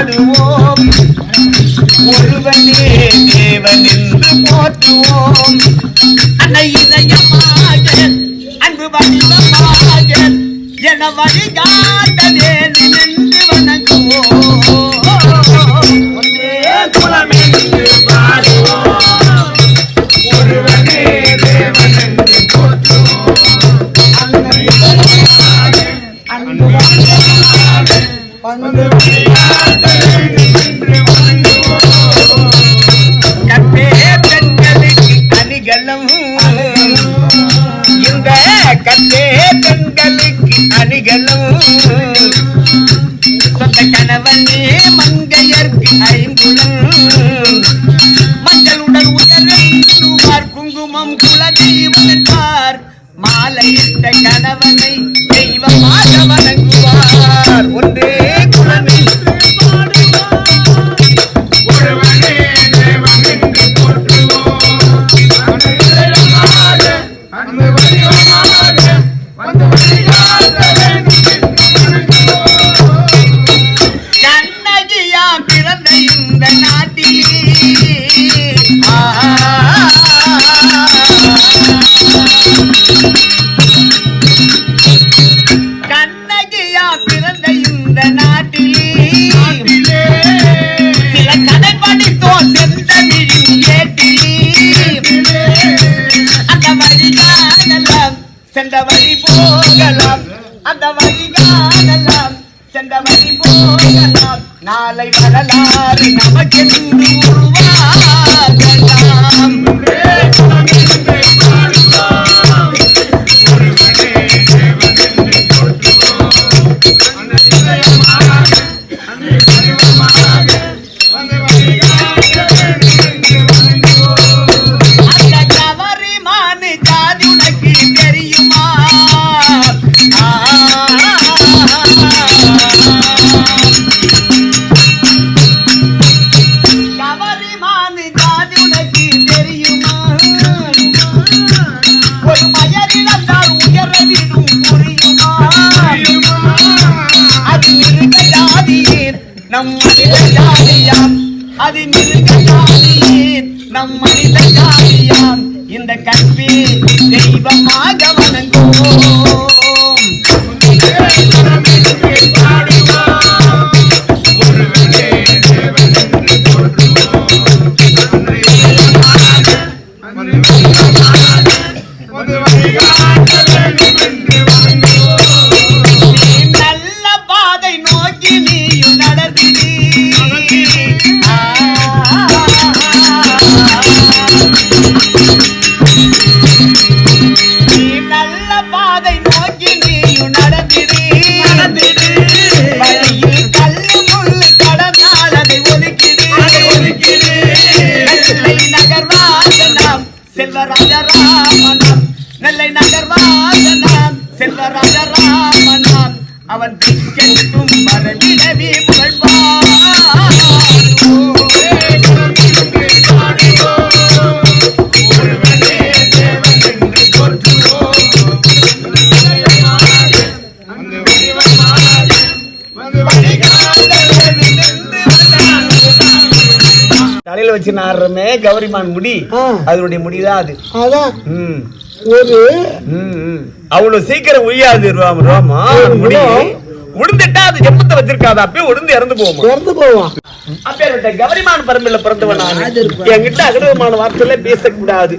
பாடுவோம். ஒருவனே தேவன் என்று போற்றுவோம். அன்னை இதயமாக அன்பு வடிவமாக என வழிகாட்ட நின்று வணங்குவோம். ஒன்றே குலமே பாடுவோம் சென்ற வழி போகலாம். அந்த வழி காணலாம். சென்ற வழி போகலாம். நாளை வரலாறு நமக்கு உருவா நம் மனித ஜாதியான் அது மிருக ஜாதியேன் நம் மனித இந்த கல்வி தெய்வமாக நகர்வாசனம் செல்வராஜராமனம் நெல்லை செல்வராஜ ராமனான் அவன் திக்கெட்டும் மரணிடவே தலையில வச்சு நாடுறமே கௌரிமான் முடி. அதனுடைய முடிதான் அது. அதான். ஒரு. அவ்வளவு சீக்கிரம் உய்யாது ரோம. முடி முடம். உடுந்துட்டா அது ஜெபத்தை வச்சிருக்காது அப்பயே உடுந்து இறந்து போகுமா. இறந்து போவான். அப்பேற்பட்ட கவரிமான பரம்பில பிறந்தவன். என்கிட்ட அகடமான வார்த்தையில பேசக்கூடாது.